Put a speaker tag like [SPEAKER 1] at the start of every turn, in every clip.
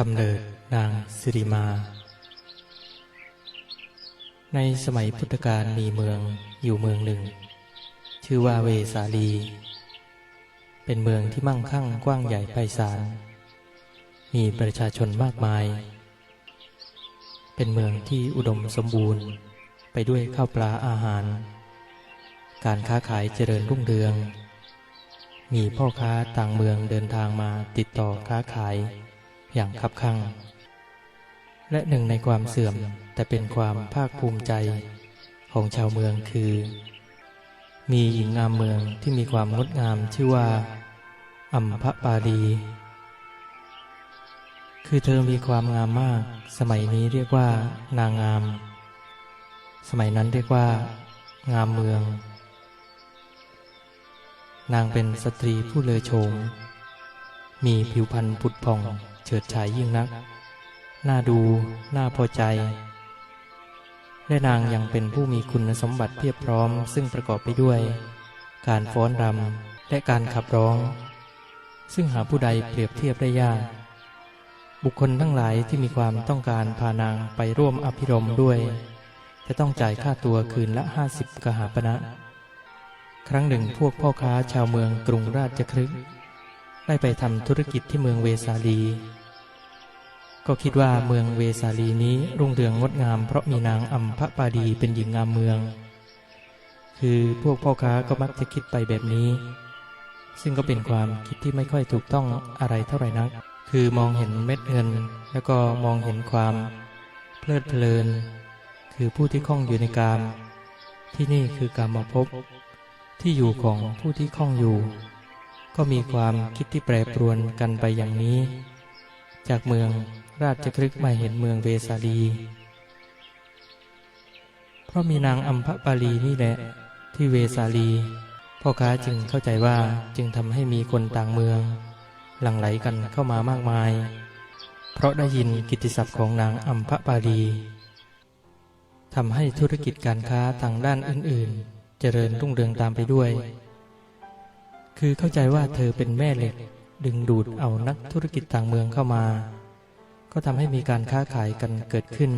[SPEAKER 1] กำเนิดนางสิริมา ในสมัยพุทธกาลมีเมืองอยู่เมืองหนึ่ง ชื่อว่าเวสาลี เป็นเมืองที่มั่งคั่งกว้างใหญ่ไพศาล มีประชาชนมากมาย เป็นเมืองที่อุดมสมบูรณ์ไปด้วยข้าวปลาอาหาร การค้าขายเจริญรุ่งเรือง มีพ่อค้าต่างเมืองเดินทางมาติดต่อค้าขาย อย่างคับคั่ง และหนึ่งในความเสื่อมแต่เป็นความภาคภูมิใจของชาวเมืองคือ มีหญิงงามเมืองที่มีความงดงามชื่อว่า อัมพปาลีคือเธอมีความงามมาก สมัยนี้เรียกว่า นางงาม สมัยนั้นเรียกว่า งามเมือง นางเป็นสตรีผู้เลอโฉมมีผิวพรรณผุดผ่อง เฉิดฉายยิ่งนัก น่าดู น่าพอใจ และนางยังเป็นผู้มีคุณสมบัติเพียบพร้อม ซึ่งประกอบไปด้วย การฟ้อนรำและการขับร้อง ซึ่งหาผู้ใดเปรียบเทียบได้ยาก บุคคลทั้งหลายที่มีความต้องการพานางไปร่วมอภิรมด้วย จะต้องจ่ายค่าตัวคืนละห้าสิบกหาปณะครั้งหนึ่งพวกพ่อค้าชาวเมืองกรุงราชครึก ได้ไปทำธุรกิจที่เมืองเวสาลี ก็คิดว่าเมืองเวสาลีนี้รุ่งเรืองงดงามเพราะมีนางอัมพปาดีเป็นหญิงงามเมือง คือพวกพ่อค้าก็มักจะคิดไปแบบนี้ ซึ่งก็เป็นความคิดที่ไม่ค่อยถูกต้องอะไรเท่าไหร่นัก คือมองเห็นเม็ดเงิน แล้วก็มองเห็นความเพลิดเพลิน คือผู้ที่คล่องอยู่ในกาม ที่นี่คือกามมาพบที่อยู่ของผู้ที่คล่องอยู่ ก็มีความคิดที่แปรปรวนกันไปอย่างนี้ จากเมืองราชครึกมาเห็นเมืองเวสาลี เพราะมีนางอัมพปาลีนี่แหละ ที่เวสาลี พ่อค้าจึงเข้าใจว่าจึงทำให้มีคนต่างเมือง หลั่งไหลกันเข้ามามากมาย เพราะได้ยินกิตติศัพท์ของนางอัมพปาลีทำให้ธุรกิจการค้าทางด้านอื่น ๆ เจริญรุ่งเรืองตามไปด้วย คือเข้าใจว่าเธอเป็นแม่เหล็ก ดึงดูดเอานักธุรกิจต่างเมืองเข้ามา ก็ทำให้มีการค้าขายกันเกิดขึ้น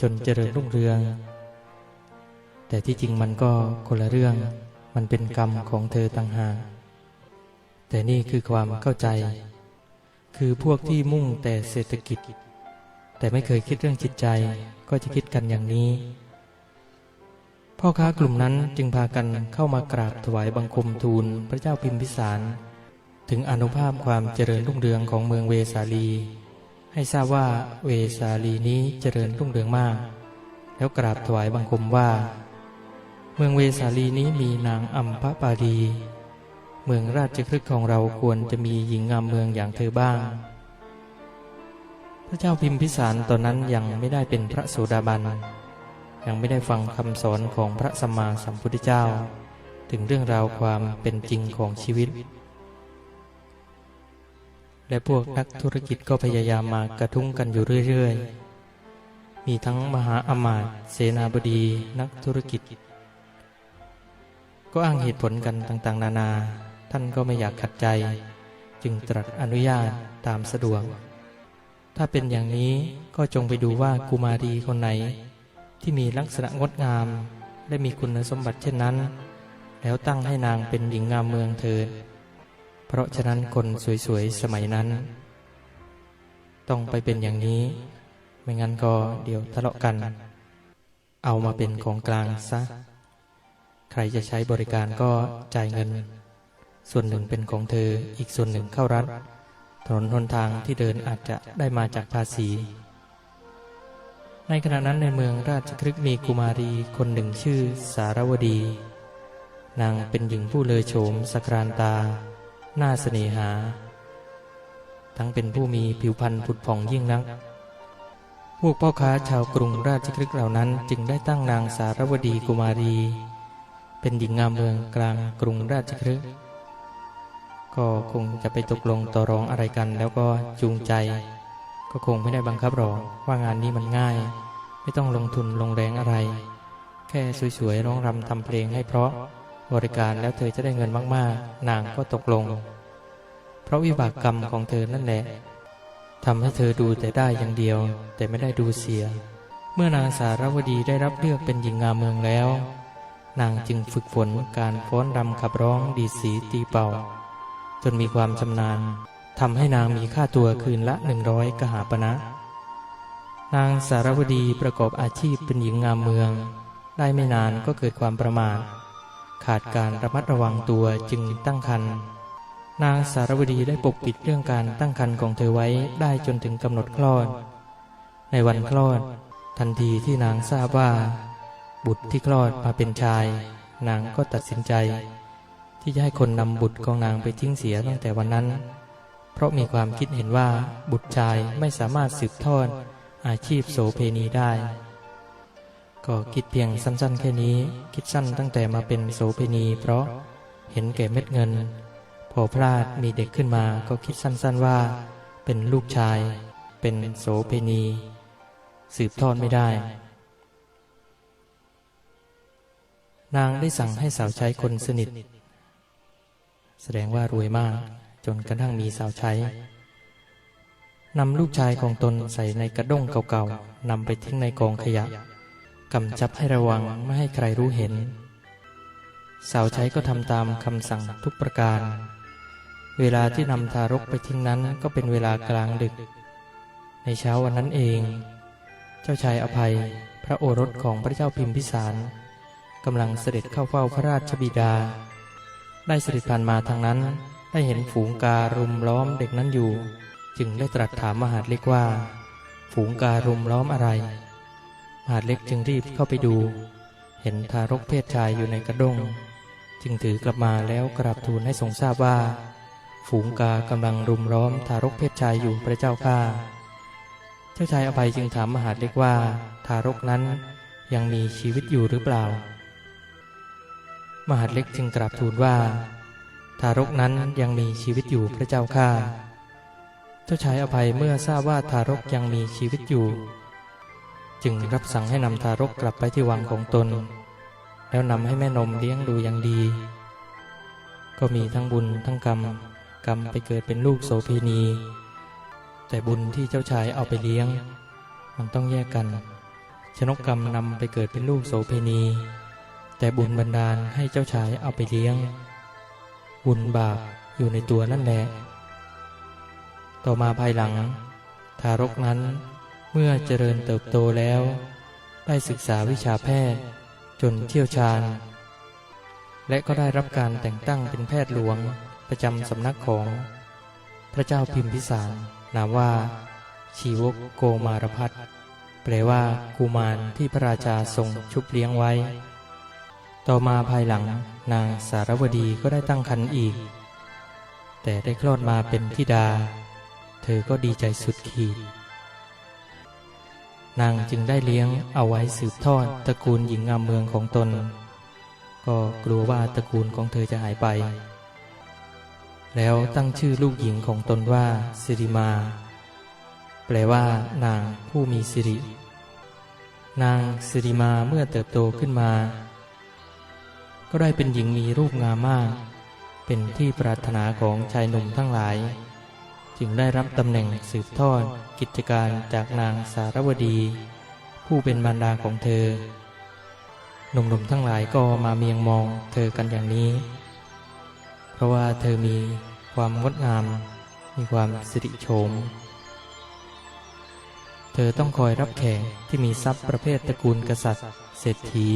[SPEAKER 1] จนเจริญรุ่งเรือง แต่ที่จริงมันก็คนละเรื่อง มันเป็นกรรมของเธอต่างหากแต่นี่คือความเข้าใจ คือพวกที่มุ่งแต่เศรษฐกิจ แต่ไม่เคยคิดเรื่องจิตใจ ก็จะคิดกันอย่างนี้ พ่อค้ากลุ่มนั้นจึงพากันเข้ามากราบถวายบังคมทูลพระเจ้าพิมพิสาร ถึงอนุภาพความเจริญรุ่งเรืองของเมืองเวสาลี ให้ทราบว่าเวสาลีนี้เจริญรุ่งเรืองมาก แล้วกราบถวายบังคมว่า เมืองเวสาลีนี้มีนางอัมพปาลีเมืองราชครึกของเราควรจะมีหญิงงามเมืองอย่างเธอบ้าง พระเจ้าพิมพิสารตอนนั้นยังไม่ได้เป็นพระโสดาบัน ยังไม่ได้ฟังคำสอนของพระสัมมาสัมพุทธเจ้า ถึงเรื่องราวความเป็นจริงของชีวิต และพวกนักธุรกิจก็พยายามมากระทุ้งกันอยู่เรื่อย ๆ มีทั้งมหาอมาตย์เสนาบดีนักธุรกิจ ก็อ้างเหตุผลกันต่างๆ นานา ท่านก็ไม่อยากขัดใจ จึงตรัสอนุญาตตามสะดวกถ้าเป็นอย่างนี้ก็จงไปดูว่ากุมารีคนไหน ที่มีลักษณะงดงาม และมีคุณสมบัติเช่นนั้น แล้วตั้งให้นางเป็นหญิงงามเมืองเถิด เพราะฉะนั้นคนสวยๆสมัยนั้น ต้องไปเป็นอย่างนี้ ไม่งั้นก็เดี๋ยวทะเลาะกัน เอามาเป็นของกลางซะ ใครจะใช้บริการก็จ่ายเงิน ส่วนหนึ่งเป็นของเธออีกส่วนหนึ่งเข้ารัฐถนนหนทางที่เดินอาจจะได้มาจากภาษี ในขณะนั้นในเมืองราชครึกมีกุมารีคนหนึ่งชื่อสารวดี นางเป็นหญิงผู้เลอโฉมสกรานตา หน้าเสน่หา ทั้งเป็นผู้มีผิวพรรณผุดผ่องยิ่งนัก พวกพ่อค้าชาวกรุงราชครึกเหล่านั้น จึงได้ตั้งนางสารวดีกุมารี เป็นหญิงงามเมืองกลางกรุงราชครึกก็คงจะไปตกลงต่อรองอะไรกันแล้วก็จูงใจ ก็คงไม่ได้บังคับหรอกว่างานนี้มันง่าย ไม่ต้องลงทุนลงแรงอะไร แค่สวยๆร้องรำทำเพลงให้เพราะบริการแล้วเธอจะได้เงินมากๆ นางก็ตกลง เพราะวิบากกรรมของเธอนั่นแหละทำให้เธอดูแต่ได้อย่างเดียว แต่ไม่ได้ดูเสีย เมื่อนางสารวดีได้รับเลือกเป็นหญิงงามเมืองแล้ว นางจึงฝึกฝนการฟ้อนรำขับร้องดีสีตีเป่า จนมีความชำนาญ ทำให้นางมีค่าตัวคืนละหนึ่งร้อยกหาปณะนางสารวดีประกอบอาชีพเป็นหญิงงามเมือง ได้ไม่นานก็เกิดความประมาทขาดการระมัดระวังตัวจึงตั้งครรภ์นางสารวดีได้ปกปิดเรื่องการตั้งครรภ์ของเธอไว้ได้จนถึงกำหนดคลอด ในวันคลอด ทันทีที่นางทราบว่า บุตรที่คลอดมาเป็นชาย นางก็ตัดสินใจ ที่จะให้คนนำบุตรของนางไปทิ้งเสียตั้งแต่วันนั้น เพราะมีความคิดเห็นว่าบุตรชายไม่สามารถสืบทอดอาชีพโสเพณีได้ ก็คิดเพียงสั้น ๆ แค่นี้ คิดสั้นตั้งแต่มาเป็นโสเพณี เพราะเห็นแก่เม็ดเงิน พอพลาดมีเด็กขึ้นมาก็คิดสั้น ๆว่า เป็นลูกชาย เป็นโสเพณี สืบทอดไม่ได้ นางได้สั่งให้สาวใช้คนสนิท แสดงว่ารวยมาก จนกระทั่งมีสาวใช้นำลูกชายของตนใส่ในกระด้งเก่าๆนำไปทิ้งในกองขยะกำจับให้ระวังไม่ให้ใครรู้เห็น สาวใช้ก็ทำตามคำสั่งทุกประการ เวลาที่นำทารกไปทิ้งนั้นก็เป็นเวลากลางดึก ในเช้าวันนั้นเอง เจ้าชายอภัยพระโอรสของพระเจ้าพิมพิสารกำลังเสด็จเข้าเฝ้าพระราชบิดา ได้เสด็จผ่านมาทางนั้น ได้เห็นฝูงการุมล้อมเด็กนั้นอยู่ จึงได้ตรัสถามมหาดเล็กว่า ฝูงการุมล้อมอะไร มหาดเล็กจึงรีบเข้าไปดู เห็นทารกเพศชายอยู่ในกระด้ง จึงถือกลับมาแล้วกราบทูลให้ทรงทราบว่า ฝูงกากำลังรุมล้อมทารกเพศชายอยู่พระเจ้าข้าเจ้าชายอภัยจึงถามมหาดเล็กว่า ทารกนั้นยังมีชีวิตอยู่หรือเปล่า มหาดเล็กจึงกราบทูลว่า ทารกนั้นยังมีชีวิตอยู่พระเจ้าข้าเจ้าชายอภัยเมื่อทราบว่าทารกยังมีชีวิตอยู่ จึงรับสั่งให้นำทารกกลับไปที่วังของตน แล้วนำให้แม่นมเลี้ยงดูอย่างดี ก็มีทั้งบุญทั้งกรรม กรรมไปเกิดเป็นลูกโสเภณี แต่บุญที่เจ้าชายเอาไปเลี้ยง มันต้องแยกกัน ชนกกรรมนำไปเกิดเป็นลูกโสเภณี แต่บุญบันดาลให้เจ้าชายเอาไปเลี้ยง บุญบาปอยู่ในตัวนั่นแหละต่อมาภายหลัง ทารกนั้นเมื่อเจริญเติบโตแล้ว ได้ศึกษาวิชาแพทย์ จนเชี่ยวชาญ และก็ได้รับการแต่งตั้งเป็นแพทย์หลวงประจำสำนักของ พระเจ้าพิมพิสารนามว่า ชีวกโกมารพัฒน์แปลว่ากุมารที่พระราชาทรงชุบเลี้ยงไว้ ต่อมาภายหลังนางสารวดีก็ได้ตั้งครรภ์อีก แต่ได้คลอดมาเป็นธิดา เธอก็ดีใจสุดขีด นางจึงได้เลี้ยงเอาไว้สืบทอดตระกูลหญิงงามเมืองของตน ก็กลัวว่าตระกูลของเธอจะหายไป แล้วตั้งชื่อลูกหญิงของตนว่าสิริมา แปลว่านางผู้มีสิริ นางสิริมาเมื่อเติบโตขึ้นมา ก็ได้เป็นหญิงมีรูปงามมาก เป็นที่ปรารถนาของชายหนุ่มทั้งหลาย จึงได้รับตำแหน่งสืบทอดกิจการจากนางสารวดี ผู้เป็นมารดาของเธอ หนุ่มๆทั้งหลายก็มาเมียงมองเธอกันอย่างนี้ เพราะว่าเธอมีความงดงาม มีความสิริโฉมเธอต้องคอยรับแขกที่มีทรัพย์ประเภทตระกูลกษัตริย์ เศรษฐี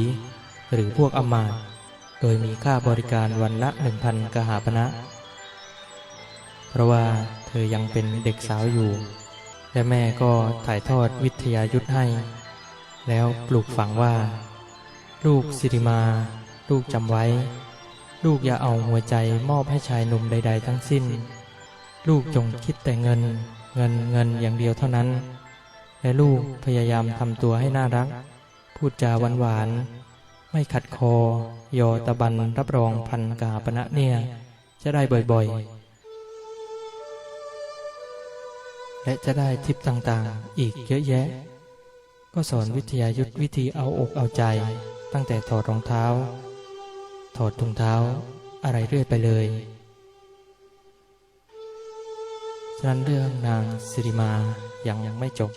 [SPEAKER 1] หรือพวกอมาตย์ โดยมีค่าบริการวันละหนึ่งพันกหาปณะ เพราะว่าเธอยังเป็นเด็กสาวอยู่ และแม่ก็ถ่ายทอดวิทยายุทธให้ แล้วปลูกฝังว่า ลูกสิริมา ลูกจำไว้ ลูกอย่าเอาหัวใจมอบให้ชายหนุ่มใด ๆ ทั้งสิ้น ลูกจงคิดแต่เงิน เงินเงินอย่างเดียวเท่านั้น และลูกพยายามทำตัวให้น่ารัก พูดจาหวานๆ ไม่ขัดคอ โยตะบันรับรองพันกาปณะเนี่ย จะได้บ่อยๆ และจะได้ทิปต่างๆ อีกเยอะแยะ ก็สอนวิทยายุทธวิธีเอาอกเอาใจ ตั้งแต่ถอดรองเท้า ถอดถุงเท้าอะไรเรื่อยไปเลยฉะนั้นเรื่องนางสิริมายังยังไม่จบ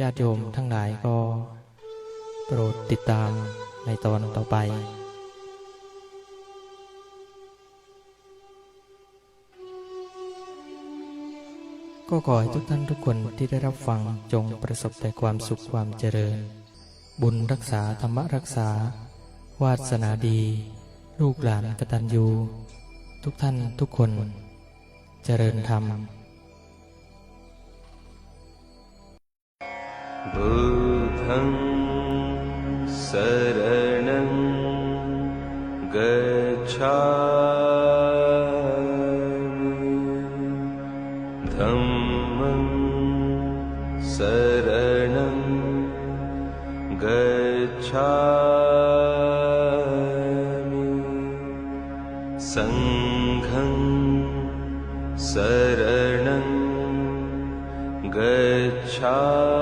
[SPEAKER 1] ญาติโยมทั้งหลายก็ โปรดติดตามในตอนต่อไปก็ขอให้ทุกท่านทุกคนที่ได้รับฟังจงประสบแต่ความสุขความเจริญ บุญรักษาธรรมรักษา วาสนาดี ลูกหลานกตัญญู ทุกท่านทุกคน เจริญธรรม
[SPEAKER 2] บุญ शरणं गच्छामि। धम्मं शरणं गच्छामि। सङ्घं शरणं गच्छामि